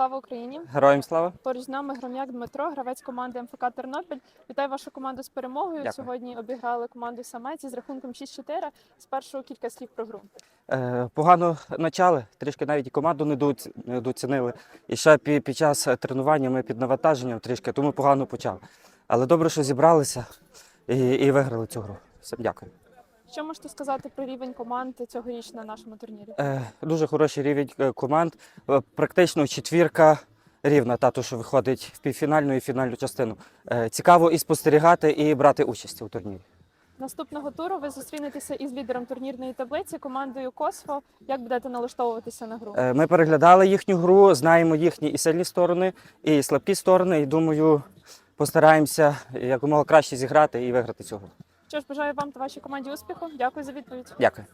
Слава Україні! Героям слава. Поруч з нами Гром'як Дмитро, гравець команди МФК Тернопіль. Вітаю вашу команду з перемогою. Дякую. Сьогодні обіграли команду Самець з рахунком 6-4. Спершу кілька слів про гру. Е, погано почали, трішки навіть і команду не доці- не доцінили. І ще під, під час тренування ми під навантаженням трішки, тому погано почали. Але добре, що зібралися і, і виграли цю гру. Всім дякую. Що можете сказати про рівень команд цьогоріч на нашому турнірі? Е, дуже хороший рівень е, команд. Е, Практично четвірка рівна, та то, що виходить в півфінальну і фінальну частину. Е, цікаво і спостерігати, і брати участь у турнірі. Наступного туру ви зустрінетеся із лідером турнірної таблиці командою Косфо. Як будете налаштовуватися на гру? Е, Ми переглядали їхню гру, знаємо їхні і сильні сторони, і слабкі сторони. І думаю, постараємося якомога краще зіграти і виграти цю гру. Що ж, бажаю вам та вашій команді успіху. Дякую за відповідь. Дякую.